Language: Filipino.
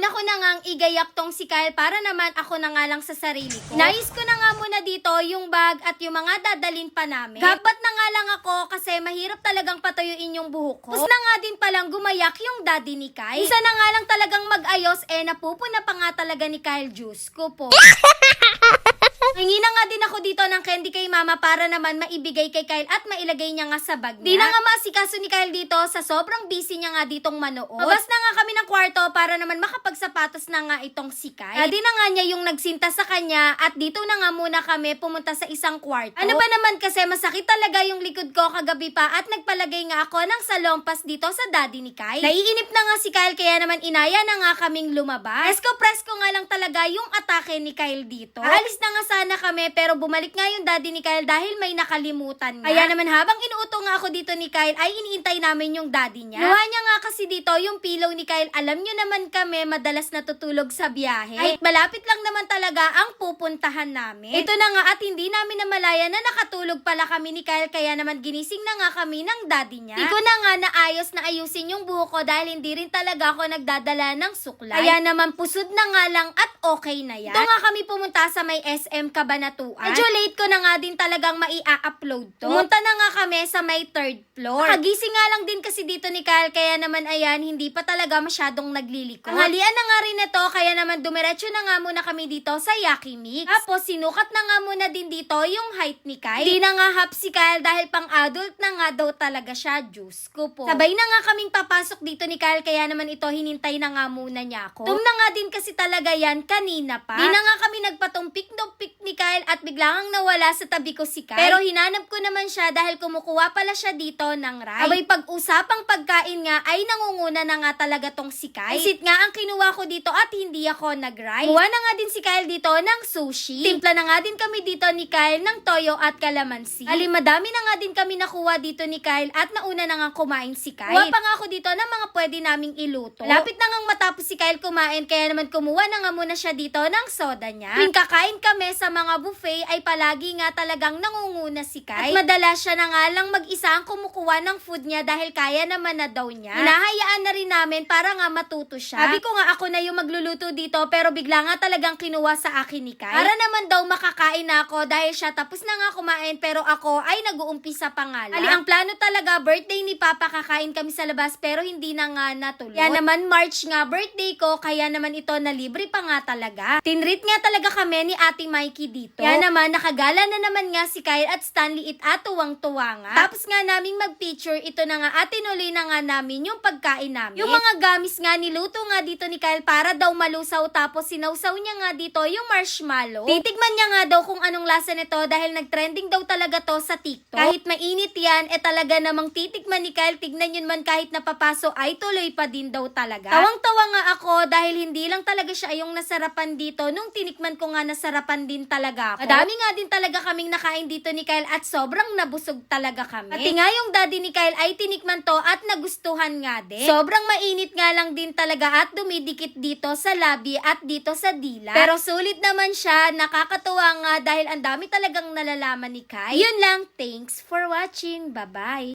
Una ko na ngang igayak tong si Kyle para naman ako na nga lang sa sarili ko. Nais ko na nga muna dito yung bag at yung mga dadalin pa namin. Gabat na nga lang ako kasi mahirap talagang patayuin yung buhok ko. Tapos na nga din palang gumayak yung daddy ni Kyle. Isa na nga lang talagang mag-ayos eh napupuna pa nga talaga ni Kyle Juice ko po. Hingi na nga din ako dito ng candy kay mama para naman maibigay kay Kyle at mailagay niya nga sa bag niya. Di na nga masikaso ni Kyle dito sa sobrang busy niya nga ditong manood. Mabas na nga kami ng kwarto para naman makapagsapatos na nga itong si Kyle. Di na nga niya yung nagsinta sa kanya at dito na nga muna kami pumunta sa isang kwarto. Ano ba naman kasi masakit talaga yung likod ko kagabi pa at nagpalagay nga ako ng salompas dito sa daddy ni Kyle. Naiinip na nga si Kyle kaya naman inaya na nga kaming lumabas. Presko presko nga lang talaga yung atake ni Kyle dito. Aalis na nga sana kami pero bumalik nga yung daddy ni Kyle dahil may nakalimutan nga. Kaya naman habang inuuto nga ako dito ni Kyle ay iniintay namin yung daddy niya. Nuha niya nga kasi dito yung pillow ni Kyle. Alam nyo naman kami madalas natutulog sa biyahe. Kahit malapit lang naman talaga ang pupuntahan namin. Ito na nga at hindi namin namalaya na nakatulog pala kami ni Kyle kaya naman ginising na nga kami ng daddy niya. Di ko na nga naayos na ayusin yung buhok ko dahil hindi rin talaga ako nagdadala ng suklay. Kaya naman pusod na nga lang at okay na yan. Ito nga kami pumunta sa may SM Kabanatuan. Medyo late ko na nga din talagang maia-upload to. Pumunta na nga kami sa may third floor. Nakagising nga lang din kasi dito ni Kyle kaya naman ayan, hindi pa talaga masyadong nagliliko. Tanghalian na nga rin ito kaya naman dumiretso na nga muna kami dito sa Yaki Mix. Tapos sinukat na nga muna din dito yung height ni Kyle. Hindi na nga half si Kyle dahil pang adult na nga daw talaga siya. Diyos ko po. Sabay na nga kaming papasok dito ni Kyle kaya naman ito hinintay na nga muna niya ako. Tum na nga din kasi talaga yan kanina pa. Di na nga kami nagpatumpik-dumpik ni Kyle at biglang nawala sa tabi ko si Kyle. Pero hinanap ko naman siya dahil kumukuha pala siya dito ng ride. Abay pag-usapang pagkain nga ay nangunguna na nga talaga tong si Kyle. Isit nga ang kinuha ko dito at hindi ako nag-ride. Kuha na nga din si Kyle dito ng sushi. Timpla na nga din kami dito ni Kyle ng toyo at kalamansi. Ali madami na nga din kami nakuha dito ni Kyle at nauna na nga kumain si Kyle. Kuha pa nga ako dito ng mga pwede naming iluto. Lapit na nga matapos si Kyle kumain kaya naman kumuha na nga muna siya dito ng soda niya. Kakain kami sa mga buffet ay palagi nga talagang nangunguna si Kyle. At madalas siya na nga lang mag-isa ang kumukuha ng food niya dahil kaya naman na daw niya. Hinahayaan na rin namin para nga matuto siya. Sabi ko nga ako na yung magluluto dito pero bigla nga talagang kinuha sa akin ni Kyle. Para naman daw makakain na ako dahil siya tapos na nga kumain pero ako ay nag-uumpisa pa nga lang. Ali, ang plano talaga birthday ni Papa kakain kami sa labas pero hindi na nga natuloy. Kaya naman March nga birthday ko kaya naman ito na libre pa nga talaga. Tinreat nga talaga kami ni Ate Mikey dito. Kaya naman nakagala na naman nga si Kyle at Stanley it atuwang-tuwa nga. Tapos nga naming mag-picture ito na nga at tinuloy na nga namin yung pagkain namin. Yung mga gamis nga niluto nga dito ni Kyle para daw malusaw tapos sinawsaw niya nga dito yung marshmallow. Titikman niya nga daw kung anong lasa nito dahil nag-trending daw talaga to sa TikTok. Kahit mainit yan, eh talaga namang titikman ni Kyle. Tignan yun man kahit napapaso ay tuloy pa din daw talaga. Tawang-tawa nga ako dahil hindi lang talaga siya yung nasarapan dito. Nung tinikman ko nga nasarapan din talaga ako. Madami nga din talaga kaming nakain dito ni Kyle at sobrang nabusog talaga kami. Pati nga yung daddy ni Kyle ay tinikman to at nagustuhan nga din. Sobrang mainit nga lang din talaga at dumidikit dito sa labi at dito sa dila. Pero sulit naman siya, nakakatuwa nga dahil ang dami talagang nalalaman ni Kai. Yun lang, thanks for watching. Bye-bye!